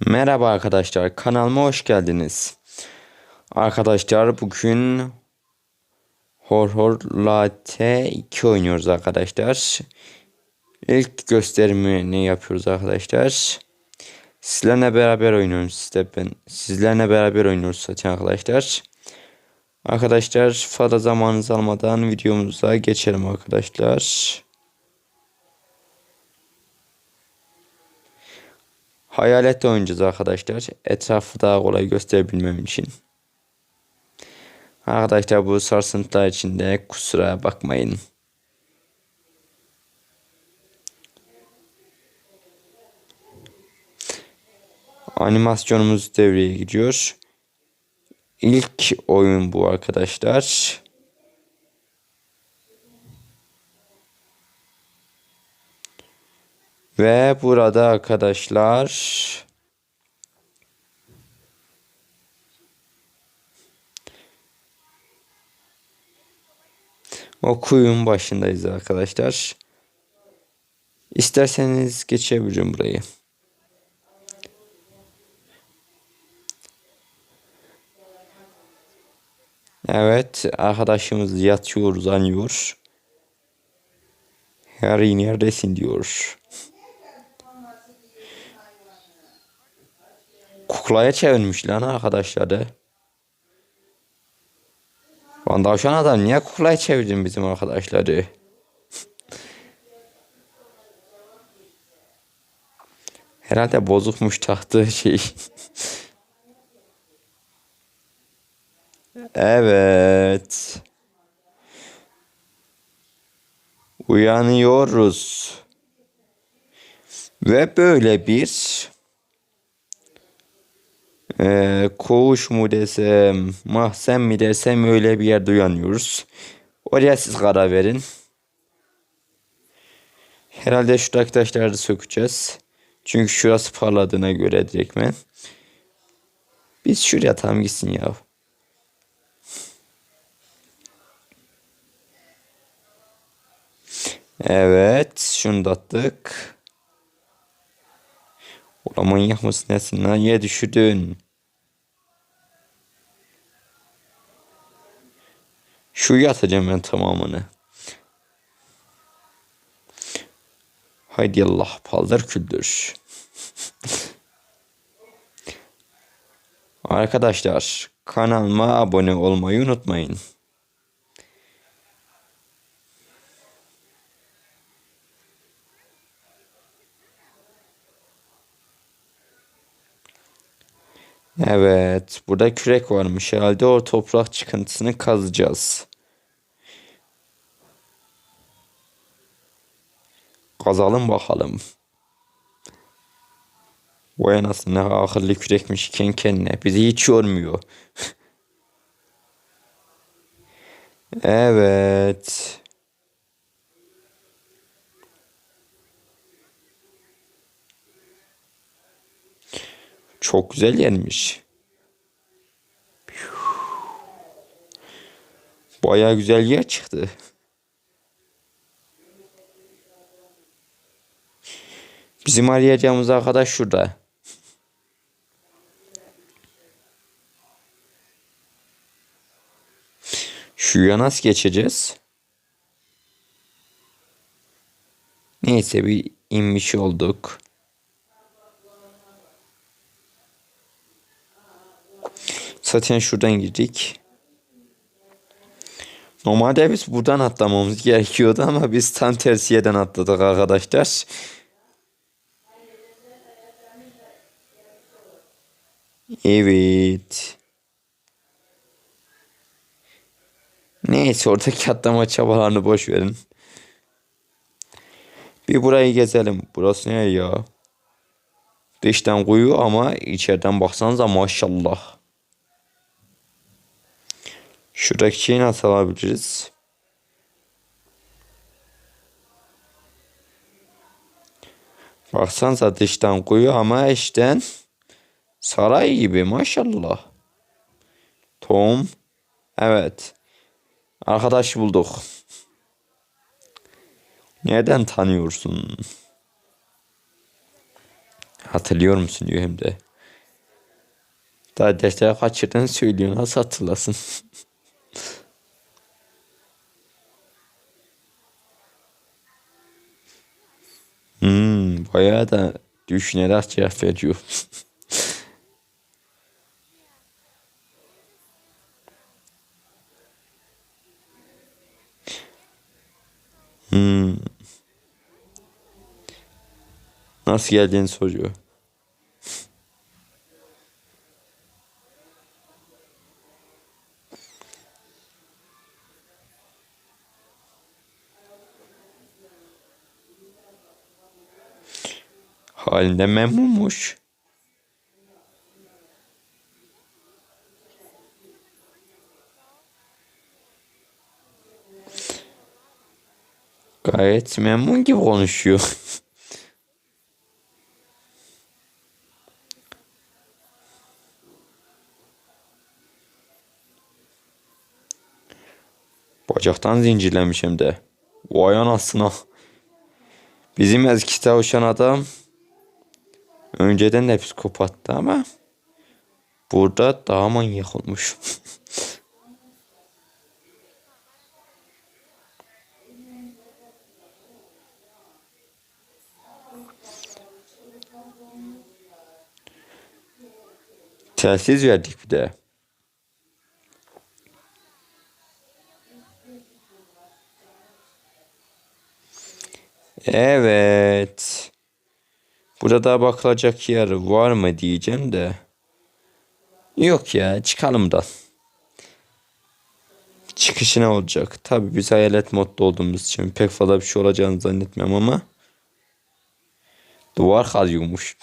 Merhaba arkadaşlar, kanalıma hoş geldiniz. Arkadaşlar bugün Horror Latte 2 oynuyoruz arkadaşlar. İlk gösterimini yapıyoruz arkadaşlar. Sizlerle beraber oynuyoruz işte ben. Sizlerle beraber oynuyoruz zaten arkadaşlar. Arkadaşlar fazla zamanınızı almadan videomuza geçelim arkadaşlar. Hayalet oynayacağız arkadaşlar. Etrafı daha kolay gösterebilmem için. Arkadaşlar bu sarsıntılar içinde kusura bakmayın. Animasyonumuz devreye giriyor. İlk oyun bu arkadaşlar. Ve burada arkadaşlar o kuyunun başındayız arkadaşlar. İsterseniz geçebilirim burayı. Evet arkadaşımız yatıyor uzanıyor. Harry neredesin diyor. Kuklaya çevirmiş lan arkadaşları. Lan tavşan adam niye kuklaya çevirdin bizim arkadaşları? Herhalde bozukmuş taktığı şey. evet. Uyanıyoruz. Ve böyle bir e, koğuş mu desem, mahzen mi desem öyle bir yerde uyanıyoruz. Oraya siz karar verin. Herhalde şu taşları da sökeceğiz. Çünkü şurası parladığına göre direktmen. Biz şuraya tam gitsin ya. Evet, şunu da attık. Ulan manyak mısın nesin lan? Niye düşürdün? Şu atacağım ben tamamını. Haydi Allah paldır küldür. Arkadaşlar kanalıma abone olmayı unutmayın. Evet, burada kürek varmış. Herhalde o toprak çıkıntısını kazacağız. Kazalım bakalım. Vay anasını akıllı kürekmiş kendi kendine. Bizi hiç yormuyor. evet. Çok güzel yermiş. Baya güzel yer çıktı. Bizim arayacağımız arkadaş şurada. Şuya nasıl geçeceğiz? Neyse bir inmiş olduk. Zaten şuradan girdik. Normalde biz buradan atlamamız gerekiyordu ama biz tam tersi yerden atladık arkadaşlar. Evet. Neyse oradaki atlama çabalarını boş verin. Bir burayı gezelim. Burası ne ya? Dıştan kuyu ama içeriden baksanıza maşallah. Şuradaki şeyi nasıl alabiliriz? Baksanıza dıştan kuyu ama içten saray gibi maşallah. Tom. Evet. Arkadaş bulduk. Nereden tanıyorsun? Hatırlıyor musun diyor hem de. Daha defteri kaçırdığını söylüyor. Nasıl hatırlasın? hmm, bayağı da düşünerek cevap veriyor. hmm. Nasıl geldiğini soruyor. Halinde memnunmuş. Gayet memnun gibi konuşuyor. Bacaktan zincirlemiş hem de. Vay anasına. Bizim eski tavşan adam önceden de psikopattı ama burada daha manyak olmuş. Telsiz verdik bir de. Evet. Burada bakılacak yer var mı diyeceğim de. Yok ya çıkalım da. Çıkışı ne olacak? Tabi biz hayalet modda olduğumuz için pek fazla bir şey olacağını zannetmem ama. Duvar kazıyormuş.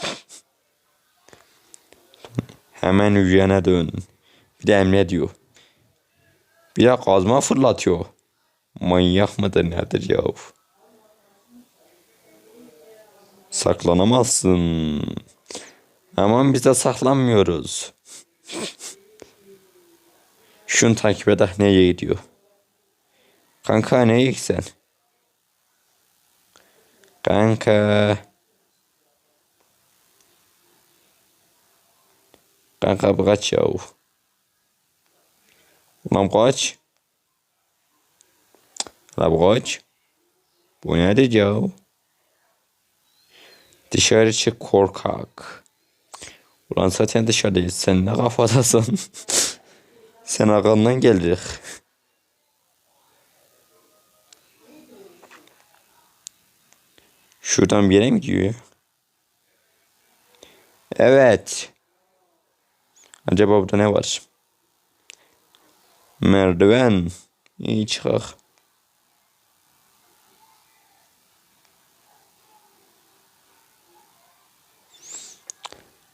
Hemen hücrene dön. Bir de emre diyor. Bir de kazma fırlatıyor. Manyak mıdır nedir ya? Saklanamazsın. Aman biz de saklanmıyoruz. Şunu takip eder nereye gidiyor? Kanka nereye sen? Kanka. Kanka kaç yahu? Ulan kaç? La bu kaç? Bu nedir yahu? Dışarı çık korkak. Ulan zaten dışarıdayız. Sen ne kafadasın? Sen arkandan geldik. Şuradan bir yere mi gidiyor? Evet. Acaba burada ne var? Merdiven. İyi çıkak.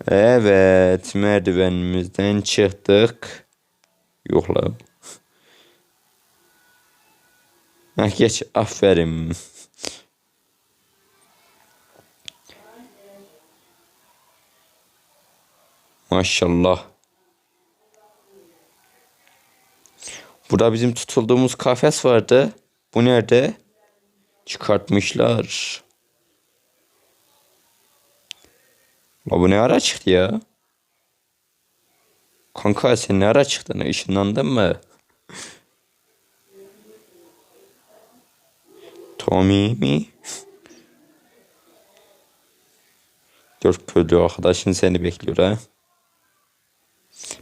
Evet, merdivenimizden çıktık. Yok la. Heh, geç, aferin. Maşallah. Burada bizim tutulduğumuz kafes vardı. Bu nerede? Çıkartmışlar. La bu ne ara çıktı ya? Kanka sen ne ara çıktın? Işınlandın mı? Tommy mi? Dört köylü arkadaşın seni bekliyor ha.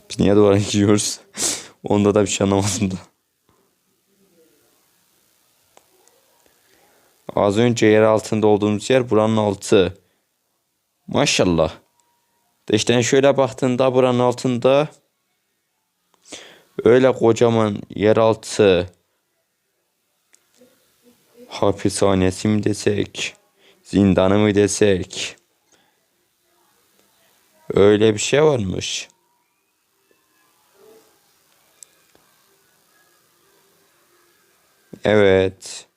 Biz niye duvara gidiyoruz? Onda da bir şey anlamadım da. Az önce yer altında olduğumuz yer buranın altı. Maşallah. Dıştan şöyle baktığında buranın altında öyle kocaman yeraltı hapishanesi mi desek, zindanı mı desek öyle bir şey varmış. Evet.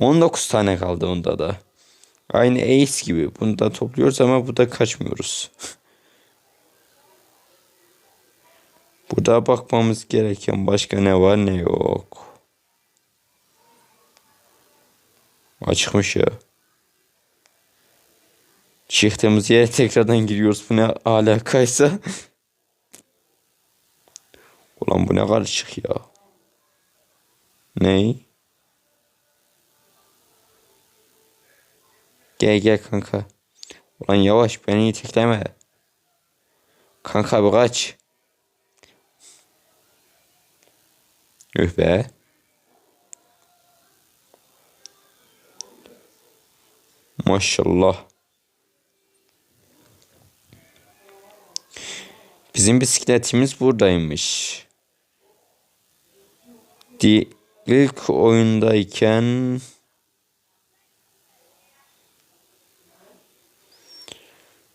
19 tane kaldı onda da. Aynı Ace gibi. Bunu da topluyoruz ama burada kaçmıyoruz. burada bakmamız gereken başka ne var ne yok. Açıkmış ya. Çıktığımız yere tekrardan giriyoruz. Bu ne alakaysa. Ulan bu ne karışık ya. Ney? Gel gel kanka. Ulan yavaş beni itekleme. Kanka bir kaç. Üh be. Maşallah. Bizim bisikletimiz buradaymış. Di ilk oyundayken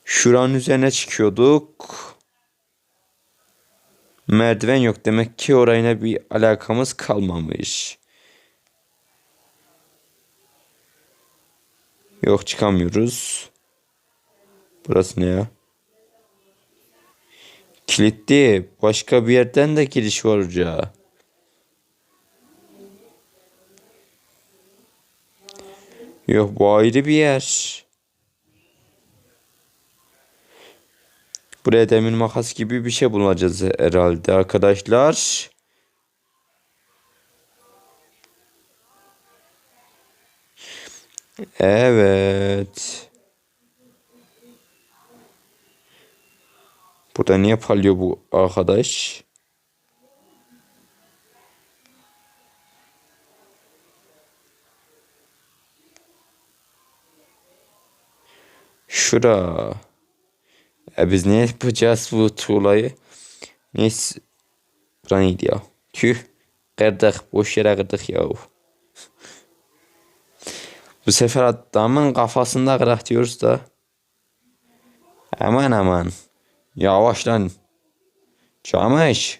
şuranın üzerine çıkıyorduk. Merdiven yok. Demek ki orayla bir alakamız kalmamış. Yok çıkamıyoruz. Burası ne ya? Kilitli. Başka bir yerden de giriş var hoca. Yok bu ayrı bir yer. Buraya demir makas gibi bir şey bulacağız herhalde arkadaşlar. Evet. Burada niye parlıyor bu arkadaş? Şura. E biz ne yapacağız bu tuğlayı? Neyse. Bura neydi ya? Tüh. Kırdık. Boş yere kırdık ya. Bu sefer adamın kafasında kırak diyoruz da. Aman aman. Yavaş lan. Camış.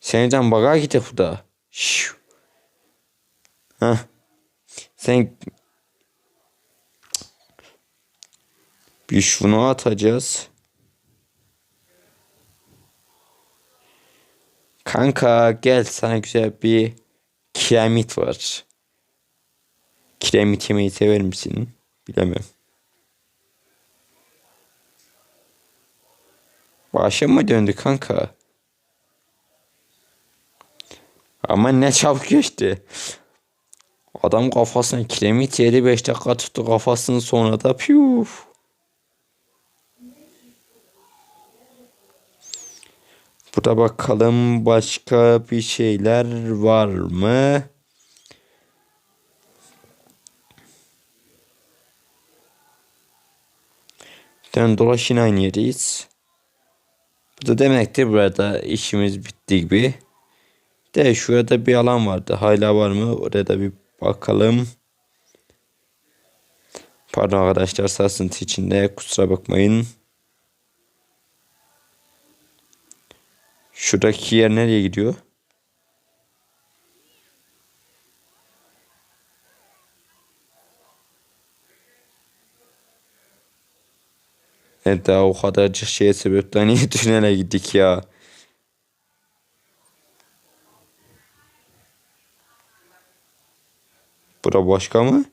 Seneden baga gidip burada. Şşş. Heh. Sen bir şunu atacağız. Kanka gel sana güzel bir kiremit var. Kiremit yemeyi sever misin? Bilemem. Başım mı döndü kanka? Ama ne çabuk geçti. Adam kafasına kiremit yedi 5 dakika tuttu kafasını sonra da piyuf. Burada bakalım başka bir şeyler var mı? Dön dolaş yine aynı yeriyiz. Bu da demektir burada işimiz bitti gibi. De şurada bir alan vardı. Hala var mı? Oraya da bir bakalım. Pardon arkadaşlar sarsıntı içinde kusura bakmayın. Şuradaki yer nereye gidiyor? Evet daha o kadarcık şeye sebepten niye tünele gittik ya? Bura başka mı?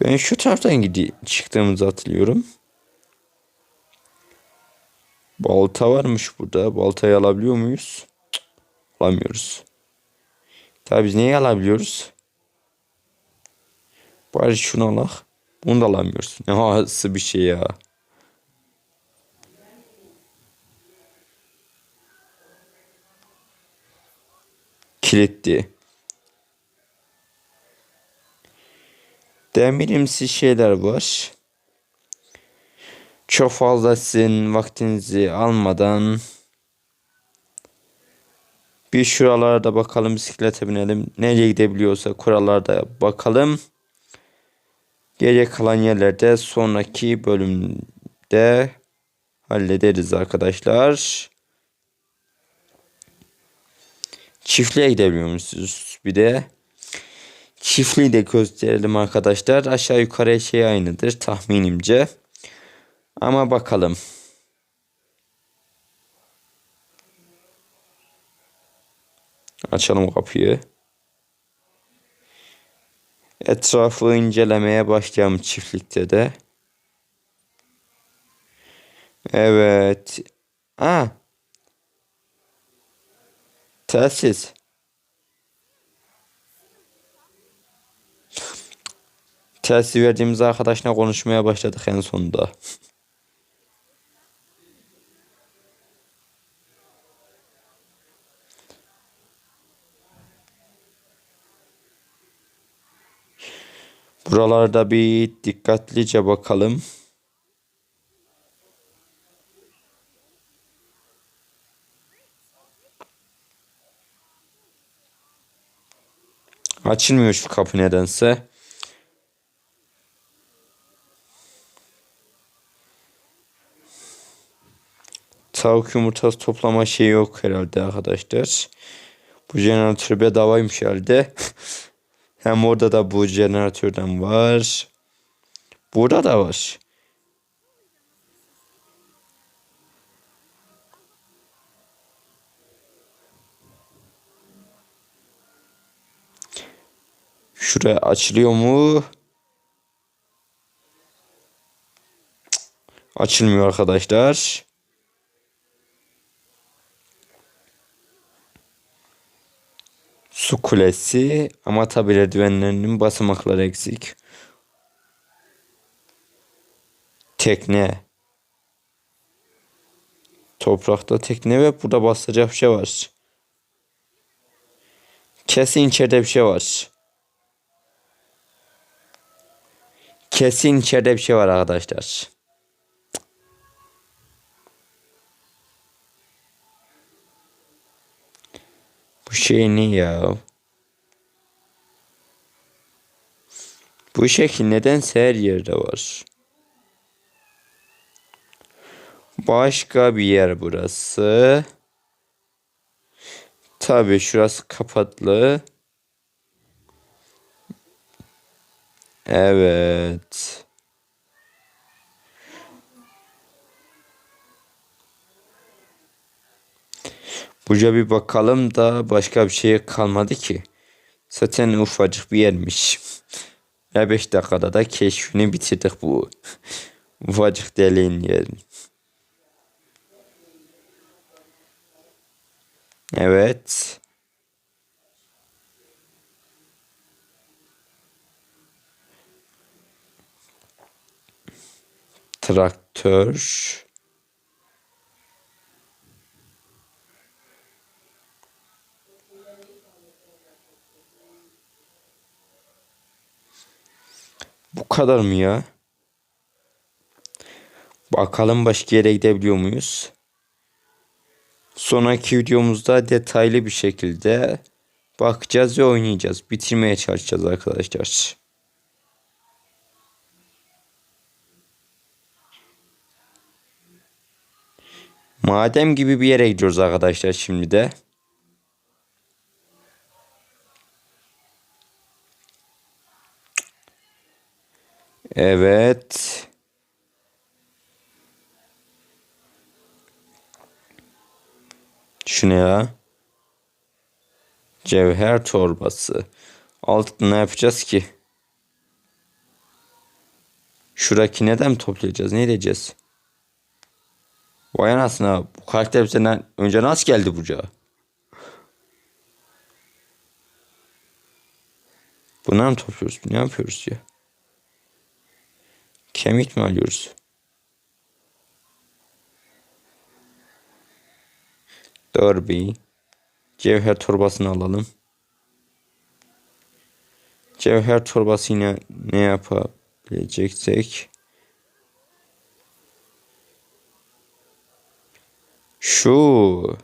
Ben şu taraftan gidi çıktığımızı hatırlıyorum. Balta varmış burada. Baltayı alabiliyor muyuz? Cık, alamıyoruz. Tabi biz neyi alabiliyoruz? Bari şunu alak. Bunu da alamıyoruz. Ne havası bir şey ya. Kilitli. Demirimsi şeyler var. Çok fazla sizin vaktinizi almadan bir şuralara da bakalım bisiklete binelim. Nereye gidebiliyorsa kurallarda bakalım. Geriye kalan yerlerde sonraki bölümde hallederiz arkadaşlar. Çiftliğe gidebiliyor musunuz bir de? Çiftliği de gösterelim arkadaşlar. Aşağı yukarı şey aynıdır tahminimce. Ama bakalım. Açalım kapıyı. Etrafı incelemeye başlayalım çiftlikte de. Evet. Ha. Telsiz. Telsiz verdiğimiz arkadaşla konuşmaya başladık en sonunda. Buralarda bir dikkatlice bakalım. Açılmıyor şu kapı nedense. Tavuk yumurtası toplama şeyi yok herhalde arkadaşlar. Bu jeneratör bedavaymış herhalde. Hem orada da bu jeneratörden var. Burada da var. Şuraya açılıyor mu? Açılmıyor arkadaşlar. Su kulesi ama tabi merdivenlerinin basamakları eksik. Tekne. Toprakta tekne ve burada basacak bir şey var. Kesin içeride bir şey var. Kesin içeride bir şey var arkadaşlar. Bu şey ne ya? Bu şekil nedense her yerde var. Başka bir yer burası. Tabii şurası kapatlı. Evet. Buraya bir bakalım da başka bir şey kalmadı ki. Zaten ufacık bir yermiş. Ve 5 dakikada da keşfini bitirdik bu. ufacık deliğin yerini. Evet. Traktör. Bu kadar mı ya? Bakalım başka yere gidebiliyor muyuz? Sonraki videomuzda detaylı bir şekilde bakacağız ve oynayacağız. Bitirmeye çalışacağız arkadaşlar. Madem gibi bir yere gidiyoruz arkadaşlar şimdi de. Evet. Şu ne ya? Cevher torbası. Altında ne yapacağız ki? Şuradaki neden mi toplayacağız? Ne edeceğiz? Vay anasına bu karakter bizden önce nasıl geldi buraya? Bunları mı topluyoruz? Ne yapıyoruz ya? Kemik mi alıyoruz? Derby. Cevher torbasını alalım. Cevher torbasıyla ne yapabileceksek. Şu.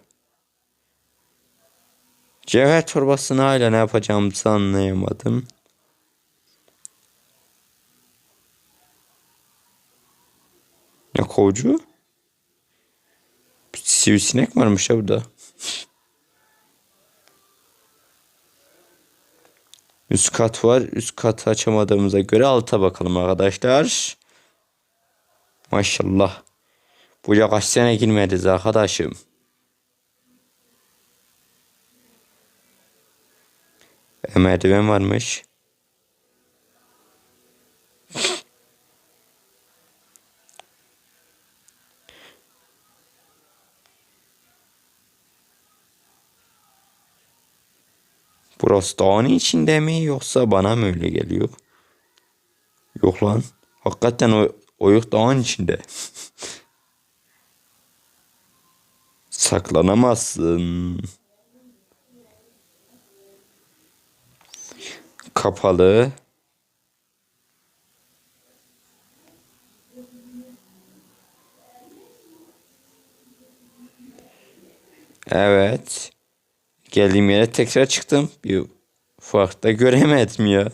Cevher torbasını hala ne yapacağımızı anlayamadım. Ne kovucu? Sivrisinek varmış ya burada. Üst kat var. Üst katı açamadığımıza göre alta bakalım arkadaşlar. Maşallah. Buraya kaç sene girmediz arkadaşım. E, merdiven varmış. Dağın içinde mi yoksa bana mı öyle geliyor? Yok lan. Hakikaten o oyuk dağın içinde. Saklanamazsın. Kapalı. Evet. Geldiğim yere tekrar çıktım. Bir fark da göremedim ya.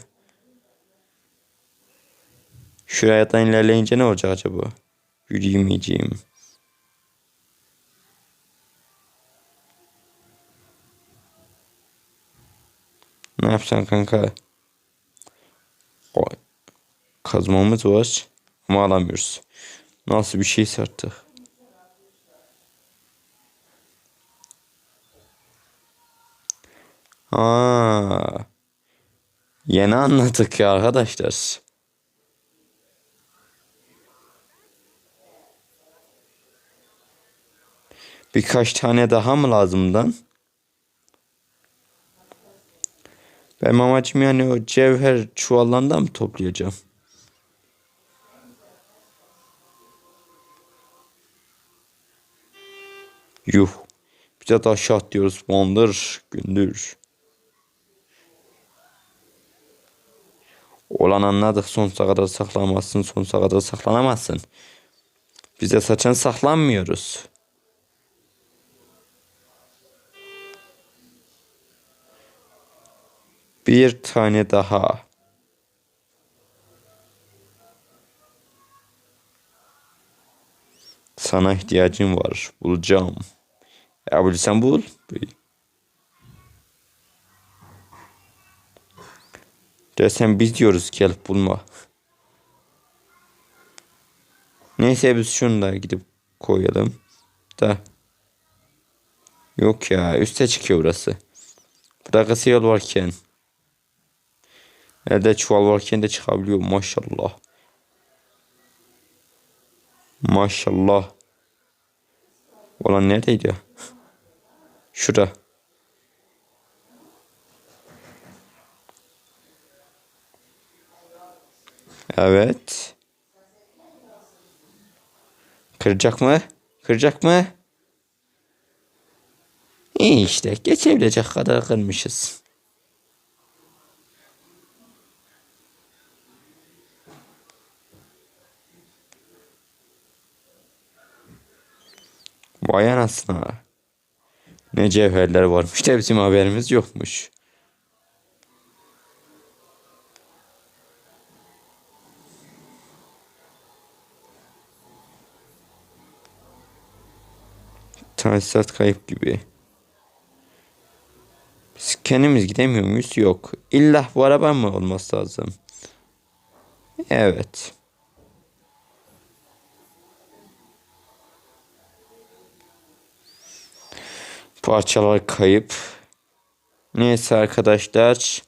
Şuradan ilerleyince ne olacak acaba? Yürüyemeyeceğim. Ne yapsan kanka? Kazmamız var ama alamıyoruz. Nasıl bir şeyse artık. Aa, yeni anladık ya arkadaşlar. Birkaç tane daha mı lazımdan? Benim amacım yani o cevher çuvallarından mı toplayacağım? Yuh. Bir de aşağı atlıyoruz. Bandır gündür. Olan anladık. Sonsuza kadar saklanamazsın. Sonsuza kadar saklanamazsın. Bize saçan saklanmıyoruz. Bir tane daha. Sana ihtiyacım var. Bulacağım. Ya bulursan bul. Desem biz diyoruz gelip bulma. Neyse biz şunu da gidip koyalım. Da. Yok ya üste çıkıyor burası. Burada kısa yol varken. Elde çuval varken de çıkabiliyor maşallah. Maşallah. Olan neredeydi ya? Şurada. Evet. Kıracak mı? Kıracak mı? İyi işte. Geçebilecek kadar kırmışız. Vay anasına. Ne cevherler varmış da bizim haberimiz yokmuş. Tesisat kayıp gibi. Biz kendimiz gidemiyor muyuz? Yok. İlla bu araba mı olması lazım? Evet. Parçalar kayıp. Neyse arkadaşlar.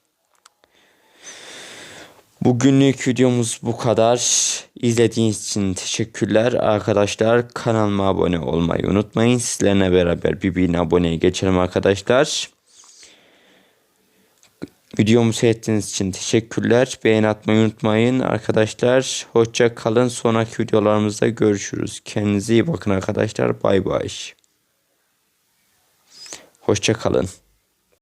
Bugünlük videomuz bu kadar. İzlediğiniz için teşekkürler arkadaşlar. Kanalıma abone olmayı unutmayın. Sizlerle beraber bir bin aboneye geçelim arkadaşlar. Videomu seyrettiğiniz için teşekkürler. Beğen atmayı unutmayın arkadaşlar. Hoşça kalın. Sonraki videolarımızda görüşürüz. Kendinize iyi bakın arkadaşlar. Bay bay. Hoşça kalın.